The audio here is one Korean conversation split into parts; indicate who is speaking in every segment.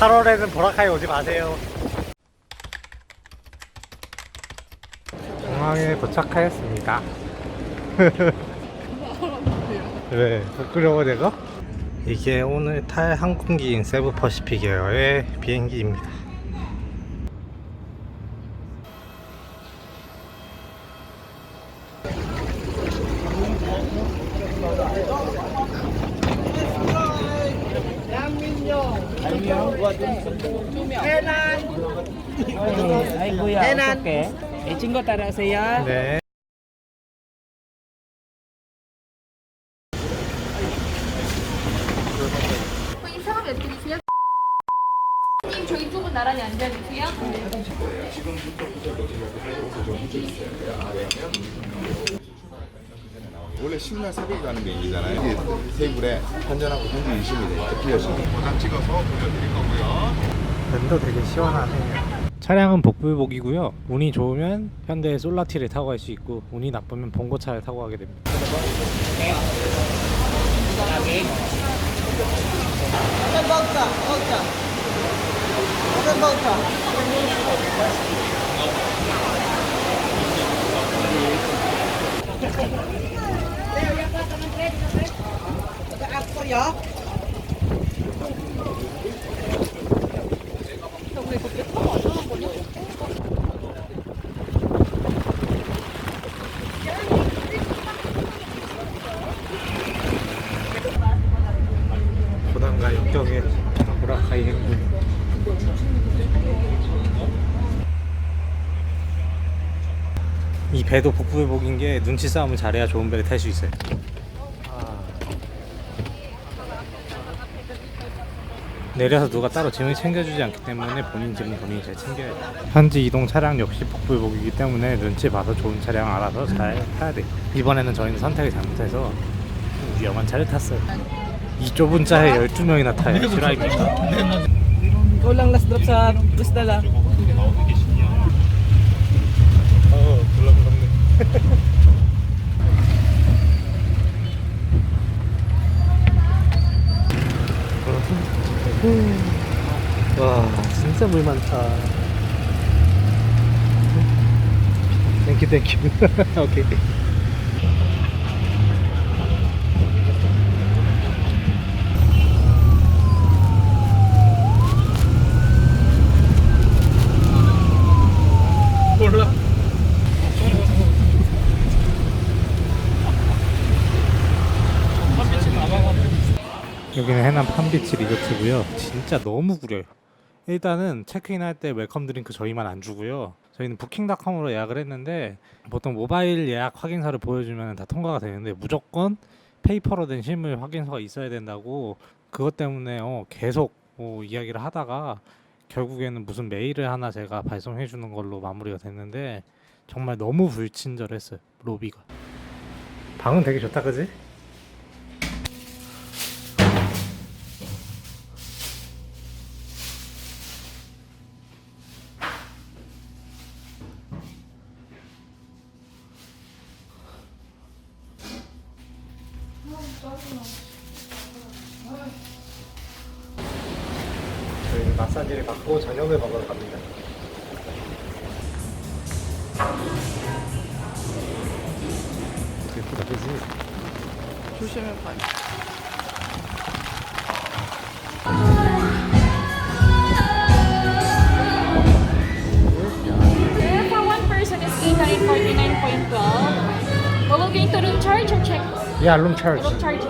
Speaker 1: 8월에는 보라카이 오지 마세요. 공항에 도착하였습니다. 왜? 부끄러워 내가? 이게 오늘 탈 항공기인 세부 퍼시픽 에어의 비행기입니다. 네.
Speaker 2: 이 어떻게 되세요? 님 저희 쪽은 나란히 앉아주세요.
Speaker 3: 원래 10날 새벽에 가는 비행기잖아요. 이게 테이블에 환전하고 현지 인심이 돼요. 필요하시면 보상 찍어서 보여드릴 거고요.
Speaker 1: 면도 되게 시원하네요. 차량은 복불복이고요. 운이 좋으면 현대 솔라티를 타고 갈 수 있고 운이 나쁘면 봉고차를 타고 가게 됩니다. 고단과 역경의 보라카이 행군. 이 배도 복불복인 게 눈치 싸움을 잘해야 좋은 배를 탈 수 있어요. 내려서 누가 따로 짐을 챙겨주지 않기 때문에 본인 짐은 본인이 잘 챙겨야 돼요. 현지 이동 차량 역시 복불복이기 때문에 눈치 봐서 좋은 차량 알아서 잘 타야 돼요. 이번에는 저희는 선택을 잘못해서 위험한 차를 탔어요. 이 좁은 차에 12명이나 타요.
Speaker 4: lang last drop sa bus dala.
Speaker 1: 어, 불렁불렁네. 와, 진짜 물 많다. 땡큐, 땡큐. 오케이. 해남 팜비치 리조트고요. 진짜 너무 구려요. 일단은 체크인 할 때 웰컴 드링크 저희만 안 주고요. 저희는 부킹닷컴으로 예약을 했는데 보통 모바일 예약 확인서를 보여주면 다 통과가 되는데 무조건 페이퍼로 된 실물 확인서가 있어야 된다고 그것 때문에 어, 계속 어, 이야기를 하다가 결국에는 무슨 메일을 하나 제가 발송해 주는 걸로 마무리가 됐는데 정말 너무 불친절했어요 로비가 방은 되게 좋다 그지? 저희는 마사지를 받고 저녁을 먹으러 갑니다. 예쁘다, 그지?
Speaker 4: 조심해 봐.
Speaker 2: To room charge or check?
Speaker 1: Yeah, room charge.
Speaker 2: Room charge.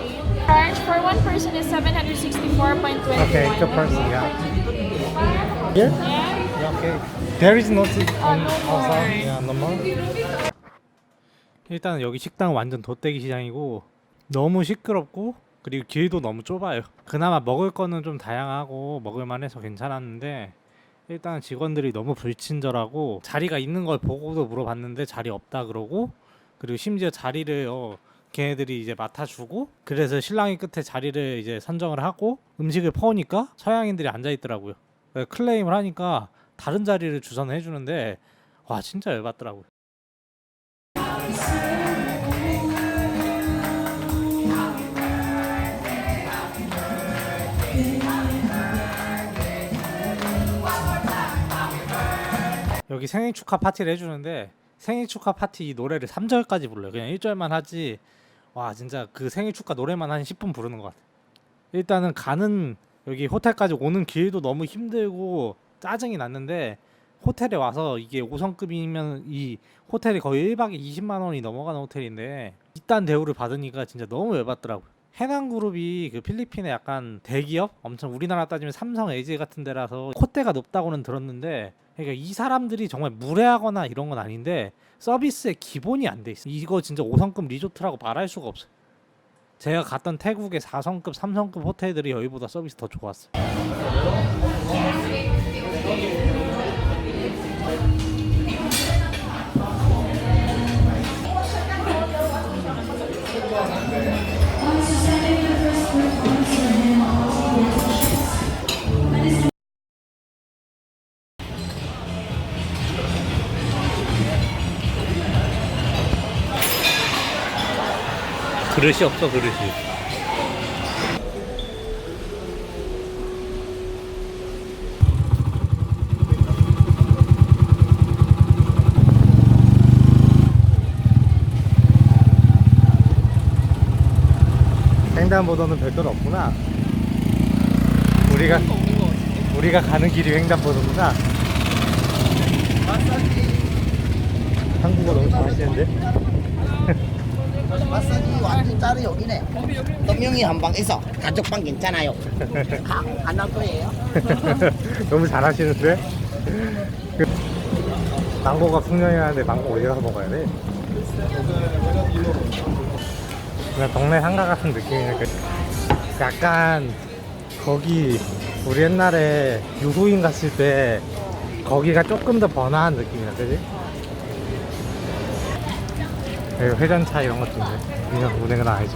Speaker 2: Charge for one person is 764.21.
Speaker 1: Okay, two person, yeah. Here?
Speaker 2: Yeah.
Speaker 1: Yeah, okay. There is no seat
Speaker 2: Oh,
Speaker 1: on outside. Yeah, no more. 일단 여기 식당은 완전 돗대기 시장이고 너무 시끄럽고 그리고 길도 너무 좁아요. 그나마 먹을 거는 좀 다양하고 먹을만해서 괜찮았는데 일단 직원들이 너무 불친절하고 자리가 있는 걸 보고도 물어봤는데 자리 없다 그러고 그리고 심지어 자리를 어, 걔네들이 이제 맡아주고 그래서 신랑이 끝에 자리를 이제 선정을 하고 음식을 퍼오니까 서양인들이 앉아 있더라고요. 클레임을 하니까 다른 자리를 주선해 주는데 와 진짜 열받더라고요. 여기 생일 축하 파티를 해주는데 생일 축하 파티 이 노래를 3절까지 불러요. 그냥 1절만 하지. 와 진짜 그 생일 축하 노래만 한 10분 부르는 것 같아. 일단은 가는 여기 호텔까지 오는 길도 너무 힘들고 짜증이 났는데 호텔에 와서 이게 5성급이면 이 호텔이 거의 1박에 20만 원이 넘어가는 호텔인데 이딴 대우를 받으니까 진짜 너무 열받더라고요. 해남 그룹이 그 필리핀의 약간 대기업 엄청 우리나라 따지면 삼성, LG 같은 데라서 콧대가 높다고는 들었는데 그러니까 이 사람들이 정말 무례하거나 이런 건 아닌데 서비스의 기본이 안 돼 있어. 이거 진짜 5성급 리조트라고 말할 수가 없어. 제가 갔던 태국의 4성급, 3성급 호텔들이 여기보다 서비스 더 좋았어요. 그릇이 없어 그릇이. 횡단보도는 별도로 없구나. 우리가 우리가 가는 길이 횡단보도구나. 한국어 너무 잘하시는데?
Speaker 5: 마사지 완전 따로 여기네. 또 명이 한방 있어. 가족방 괜찮아요. 안 나올 거예요.
Speaker 1: 너무 잘하시는데? 그 망고가 풍년이라는데 망고 어디 가서 먹어야 돼? 그냥 동네 상가 같은 느낌이네. 그 약간 거기 우리 옛날에 유후인 갔을 때 거기가 조금 더 번화한 느낌이야, 그지? 여기 회전차 이런 것도 있네. 그냥 운행은 아니지.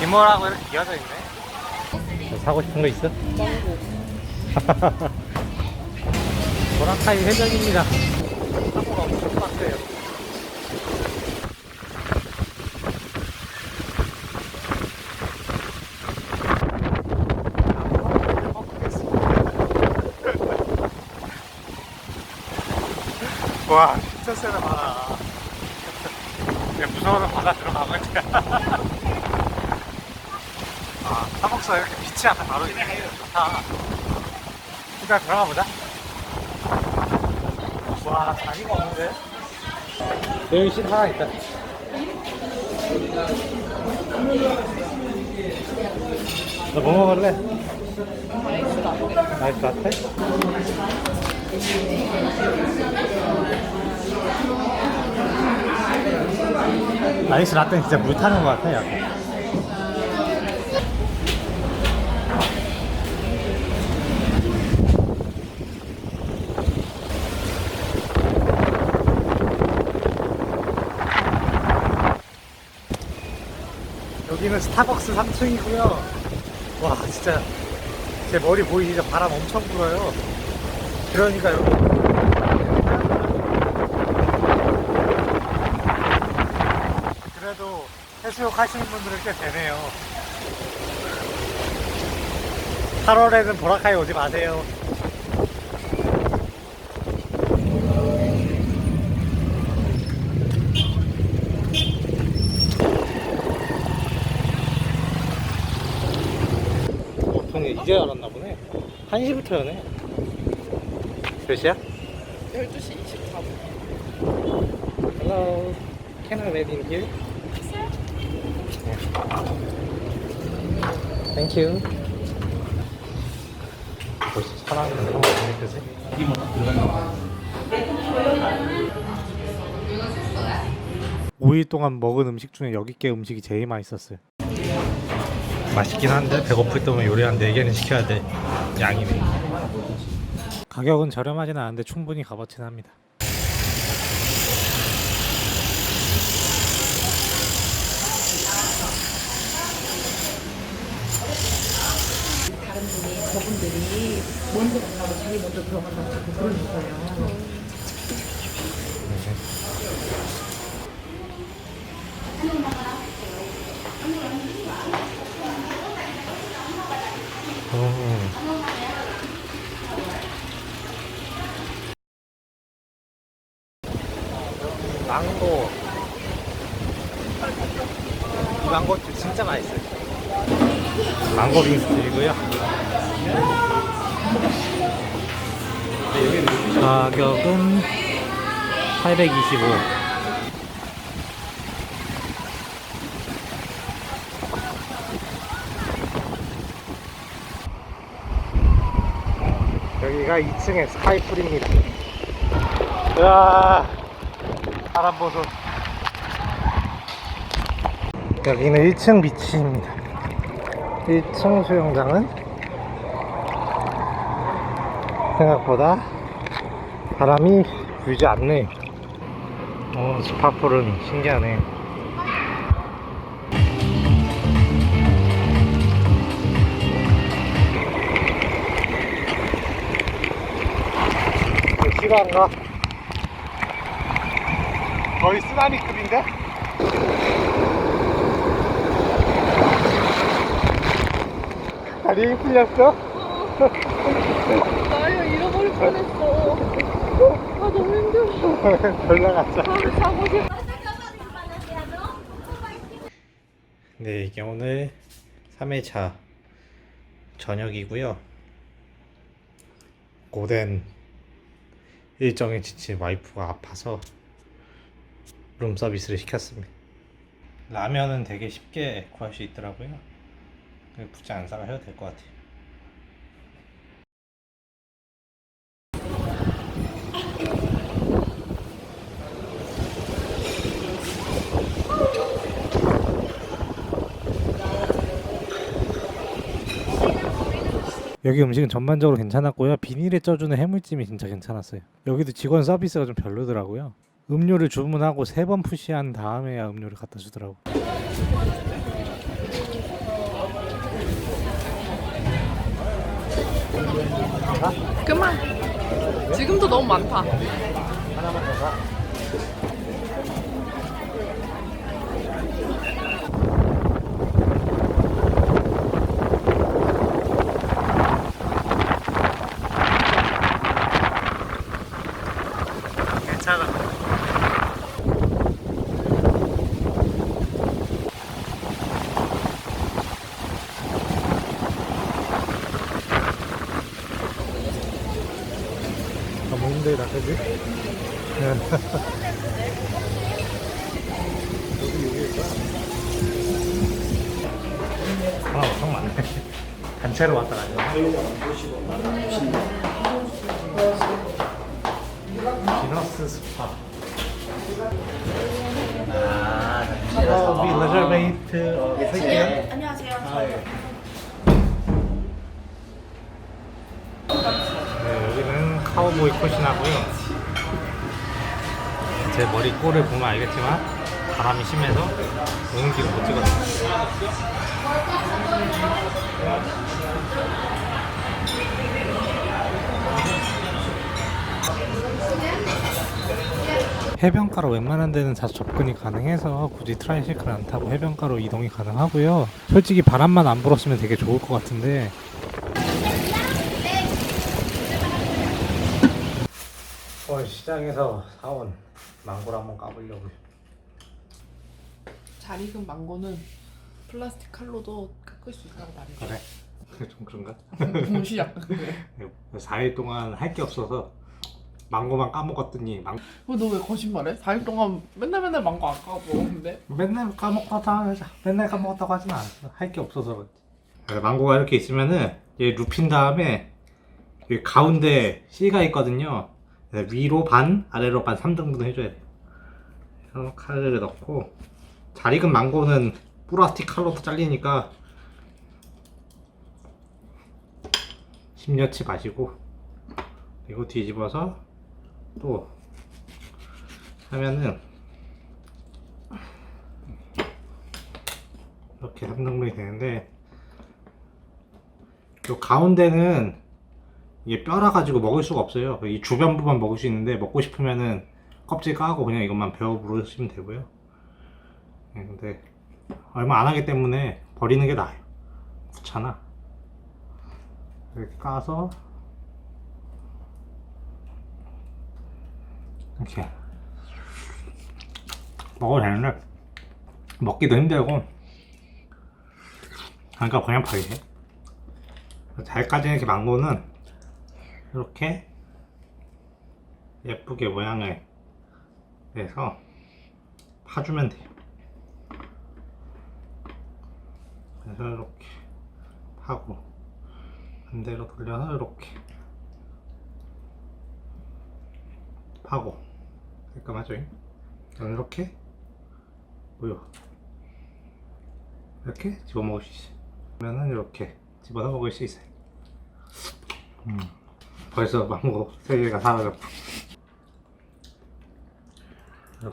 Speaker 1: 기모라고 이렇게 이어져 있네. 사고 싶은 거 있어? 망고. 보라카이 회전입니다. 사고가 엄청 빡세요. 와, 진짜 세다, 바다. 야, 무서워서 바다 들어가고 있냐. 아, 스타벅스가 이렇게 빛이 앞에 바로 있네. 좋다. 일단 들어가 보자. 와, 자리가 없는데? 여기 실 하나 있다. 너 뭐 먹을래? 나이스 라떼. 나이스 라 떼는 진짜 물 타는 것 같아, 약간. 여기는 스타벅스 3층이고요. 와 진짜 제 머리 보이시죠? 바람 엄청 불어요. 그러니까 여기 그래도 해수욕 하시는 분들은 꽤 되네요. 8월에는 보라카이 오지 마세요. 이제 알았나 보네. 1시부터 여네. 몇 시야?
Speaker 5: 12시 24분.
Speaker 1: Hello. Can I wait in here? Thank you. 벌써 사람이 너무 많네, 그지? 5일 동안 먹은 음식 중에 여기 게 음식이 제일 맛있었어요. 맛있긴 한데 배고플 때면 요리 한 4개는 시켜야 돼. 양이네. 가격은 저렴하진 않은데 충분히 값어치는 합니다.
Speaker 6: 다른 분이 저분들이 먼저 만나고 자기 먼저 들어간다고 자꾸 그러는
Speaker 1: 거예요. 오. 망고 빙수이고요 가격은 825 여기가 2층의 스카이풀입니다. 으아, 바람 보소. 여기는 1층 비치입니다. 1층 수영장은 생각보다 바람이 불지 않네. 어, 스파풀은 신기하네. 실화인가? 거의 쓰나미급인데? 다리 풀렸어?
Speaker 2: 나야 잃어버릴 뻔했어. 아 너무 힘들어.
Speaker 1: 놀러 가자.
Speaker 2: 바로 자고 싶어.
Speaker 1: 네, 이게 오늘 3회차 저녁이고요. 고된 일정에 지친 와이프가 아파서 룸 서비스를 시켰습니다. 라면은 되게 쉽게 구할 수 있더라고요. 굳이 안 사가 해도 될 것 같아요. 여기 음식은 전반적으로 괜찮았고요. 비닐에 쪄주는 해물찜이 진짜 괜찮았어요. 여기도 직원 서비스가 좀 별로더라고요. 음료를 주문하고 세 번 푸시한 다음에야 음료를 갖다 주더라고.
Speaker 2: 그만. 지금도 너무 많다.
Speaker 1: 괜찮아. 너무 힘들다, 그지? 아, 엄청 많네. 단체로 왔다 가냐. 비너스 스파. 아, 어, 위 레저베이트 어, 세 개. 안녕하세요. 아, 예. 네, 여기는 카우보이 코시나고요. 제 머리 꼴을 보면 알겠지만 바람이 심해서 오는길을 못 찍었어요. 해변가로 웬만한 데는 다 접근이 가능해서 굳이 트라이시클 안 타고 해변가로 이동이 가능하고요. 솔직히 바람만 안 불었으면 되게 좋을 것 같은데 오늘 시장에서 사온 망고를 한번 까보려고요.
Speaker 6: 잘 익은 망고는 플라스틱 칼로도 깎을 수 있다고 말해줘.
Speaker 1: 그래? 좀 그런가?
Speaker 6: 동시 약간 그래.
Speaker 1: 4일 동안 할 게 없어서 망고만 까먹었더니 망...
Speaker 6: 너왜 거짓말해? 4일 동안 맨날 맨날 망고 안 까먹었는데?
Speaker 1: 맨날 까먹었다 하자. 맨날 까먹었다고 하진 않았어. 할 게 없어서 그렇지. 그래서 망고가 이렇게 있으면은 얘 눕힌 다음에 여기 가운데 C가 있거든요. 위로 반, 아래로 반 3등분 해줘야 돼요. 그래서 칼을 넣고 잘 익은 망고는 플라스틱 칼로도 잘리니까 심려치 마시고 이거 뒤집어서 또 하면은 이렇게 3등분이 되는데 요 가운데는 이게 뼈라 가지고 먹을 수가 없어요. 이 주변부만 먹을 수 있는데 먹고 싶으면은 껍질 까고 그냥 이것만 베어 부르시면 되고요 네, 근데 얼마 안 하기 때문에 버리는 게 나아요. 귀찮아. 이렇게 까서 이렇게 먹어도 되는데 먹기도 힘들고 그러니까 그냥 버리세요 잘 까진 이렇게 망고는 이렇게 예쁘게 모양을 내서 파주면 돼요 그래서 이렇게 파고 반대로 돌려서 이렇게 파고 깔끔하죠? 저는 이렇게 우유 이렇게 집어 먹을 수 있어요. 그러면은 이렇게 집어서 먹을 수 있어요. 음, 벌써 망고 세 개가 사라졌고.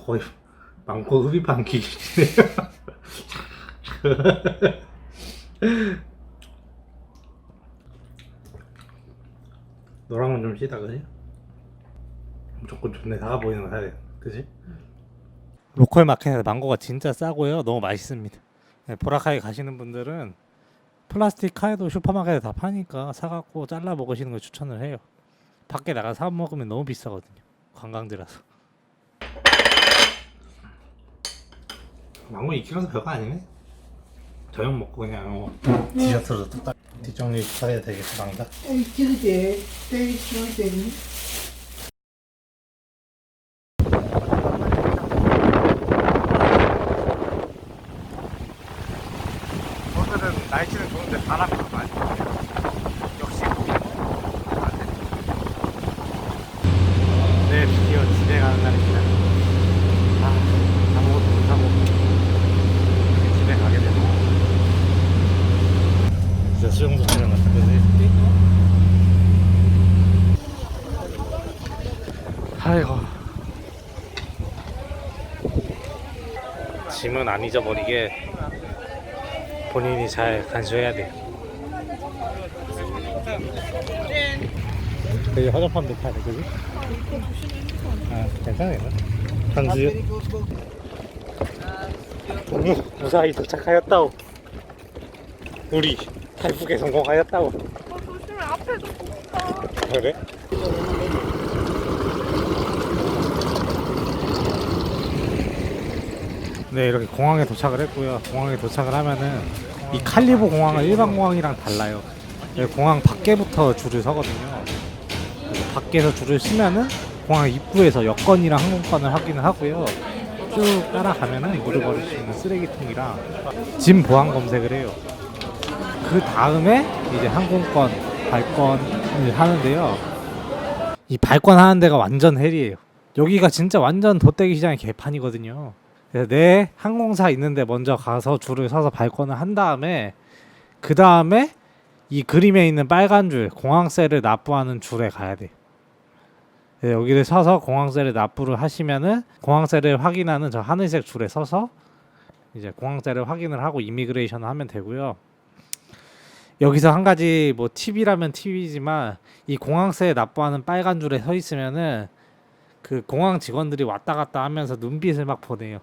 Speaker 1: 거의 망고 흡입한 기계네요 너랑은 좀 쉬다 그지? 무조건 좋네 사가 보이는 거 사야 돼 그지? 로컬 마켓에서 망고가 진짜 싸고요. 너무 맛있습니다. 네, 보라카이 가시는 분들은 플라스틱 카에도 슈퍼마켓에 다 파니까 사갖고 잘라 먹으시는 걸 추천을 해요. 밖에 나가 사 먹으면 너무 비싸거든요. 관광지라서. 망고 2kg도 별거 아니네 저녁 먹고 그냥. 어, 디저트로 뚝딱 뒷정리 해야 되겠어 망다. 오늘은 날씨는 좋은데 바람이 좀 많이 불어요. 역시 네 드디어 집에 가는 날입니다 아 아무것도 못하고 이렇게 집에 가게 되네 진짜 수영도 촬영 같은 거지 아이고 짐은 안 잊어버리게 본인이 잘 간수해야 돼요. 여기 화장품도 파야 돼, 그지? 아, 괜찮아, 괜찮아. 간수. 동무 무사히 도착하였다오. 우리 탈북에 성공하였다오.
Speaker 2: 조심해 앞에도
Speaker 1: 그래? 네 이렇게 공항에 도착을 했고요. 공항에 도착을 하면은 이 칼리보 공항은 일반 공항이랑 달라요. 여기 공항 밖에부터 줄을 서거든요. 밖에서 줄을 서면은 공항 입구에서 여권이랑 항공권을 확인을 하고요. 쭉 따라가면은 물을 버릴 수 있는 쓰레기통이랑 짐 보안 검색을 해요. 그 다음에 이제 항공권 발권을 하는데요. 이 발권하는 데가 완전 헬이에요. 여기가 진짜 완전 돗대기 시장의 개판이거든요. 그래서 내 항공사 있는데 먼저 가서 줄을 서서 발권을 한 다음에 그 다음에 이 그림에 있는 빨간 줄 공항세를 납부하는 줄에 가야 돼. 네, 여기를 서서 공항세를 납부를 하시면은 공항세를 확인하는 저 하늘색 줄에 서서 이제 공항세를 확인을 하고 이미그레이션을 하면 되고요. 여기서 한 가지 뭐 팁이라면 팁이지만 이 공항세 납부하는 빨간 줄에 서 있으면은 그 공항 직원들이 왔다 갔다 하면서 눈빛을 막 보내요.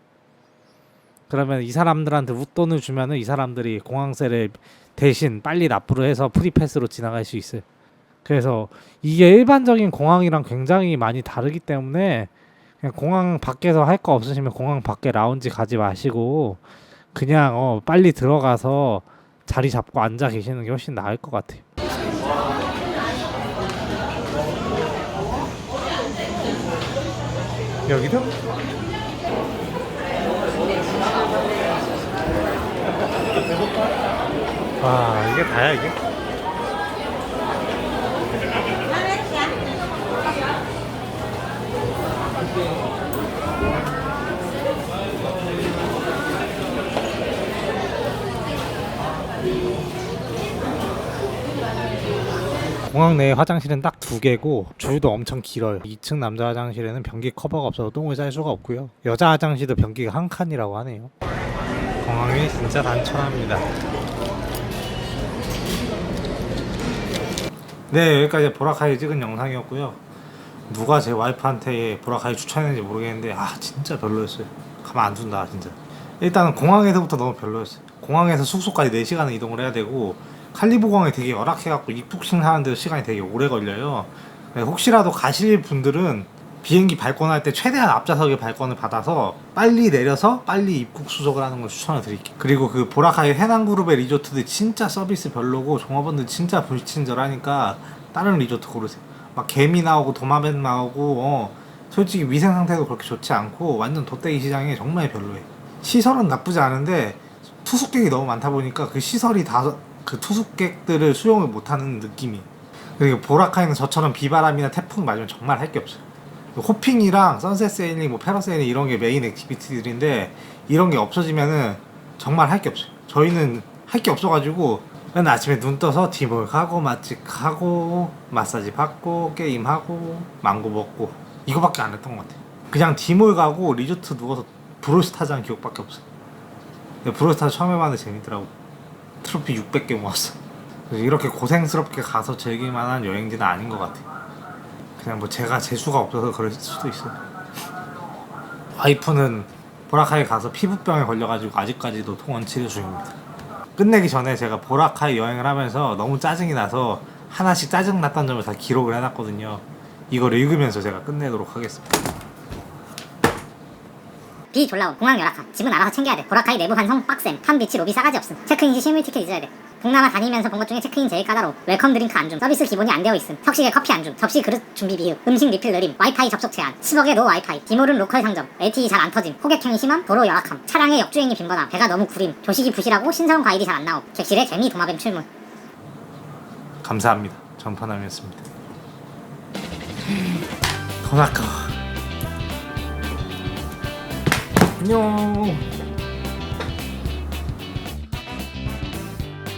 Speaker 1: 그러면 이 사람들한테 웃돈을 주면은 이 사람들이 공항세를 대신 빨리 납부를 해서 프리패스로 지나갈 수 있어요. 그래서 이게 일반적인 공항이랑 굉장히 많이 다르기 때문에 그냥 공항 밖에서 할 거 없으시면 공항 밖에 라운지 가지 마시고 그냥 어 빨리 들어가서 자리 잡고 앉아 계시는 게 훨씬 나을 것 같아요. 여기도? 와 이게 다야 이게? 공항 내 화장실은 딱 두 개고 줄도 엄청 길어요. 2층 남자 화장실에는 변기 커버가 없어서 똥을 쌀 수가 없고요. 여자 화장실도 변기가 한 칸이라고 하네요. 공항이 진짜 단촐합니다. 네 여기까지 보라카이 찍은 영상이었고요. 누가 제 와이프한테 보라카이 추천했는지 모르겠는데 아 진짜 별로였어요. 가만 안 둔다 진짜. 일단은 공항에서부터 너무 별로였어요. 공항에서 숙소까지 4시간을 이동을 해야 되고 칼리보 공항이 되게 열악해갖고 입국식 하는데 시간이 되게 오래 걸려요. 네, 혹시라도 가실 분들은 비행기 발권할 때 최대한 앞좌석에 발권을 받아서 빨리 내려서 빨리 입국 수속을 하는 걸 추천을 드릴게요. 그리고 그 보라카이 해남그룹의 리조트들 진짜 서비스 별로고 종업원들 진짜 불친절하니까 다른 리조트 고르세요. 막 개미 나오고 도마뱀 나오고 어, 솔직히 위생 상태도 그렇게 좋지 않고 완전 돗대기 시장이 정말 별로예요. 시설은 나쁘지 않은데 투숙객이 너무 많다 보니까 그 시설이 다 그 투숙객들을 수용을 못하는 느낌이. 그리고 보라카이는 저처럼 비바람이나 태풍 맞으면 정말 할 게 없어요. 호핑이랑 선셋 세일링, 뭐 패러 세일링 이런 게 메인 액티비티들인데 이런 게 없어지면은 정말 할 게 없어요. 저희는 할 게 없어가지고 맨날 아침에 눈 떠서 디몰 가고 맛집 가고 마사지 받고 게임하고 망고 먹고 이거밖에 안 했던 것 같아요. 그냥 디몰 가고 리조트 누워서 브로스 타자는 기억밖에 없어요. 타자 처음 해봤는데 재밌더라고. 트로피 600개 모았어. 이렇게 고생스럽게 가서 즐길 만한 여행지는 아닌 것 같아요. 그냥 뭐 제가 재수가 없어서 그럴 수도 있어요. 와이프는 보라카이 가서 피부병에 걸려가지고 아직까지도 통원 치료 중입니다. 끝내기 전에 제가 보라카이 여행을 하면서 너무 짜증이 나서 하나씩 짜증 났던 점을 다 기록을 해놨거든요. 이걸 읽으면서 제가 끝내도록 하겠습니다.
Speaker 7: 비 졸라움 공항 열악함 집은 알아서 챙겨야 돼 보라카이 내부 환성 빡셈 팜비치 로비 싸가지 없음 체크인 시 실물 티켓 잊어야 돼 동남아 다니면서 본 것 중에 체크인 제일 까다로워. 웰컴 드링크 안줌 서비스 기본이 안 되어 있음. 턱시계 커피 안줌 접시 그릇 준비 비휴 음식 리필 느림. 와이파이 접속 제한. 10억에 노 와이파이. 디몰은 로컬 상점. LTE 잘 안 터짐. 호객행위 심함? 도로 열악함. 차량의 역주행이 빈번함. 배가 너무 구림. 조식이 부실하고 신선 과일이 잘 안 나옴. 객실에 개미 도마뱀 출몰.
Speaker 1: 감사합니다. 전파남이었습니다. 돈 아까워. 안녕.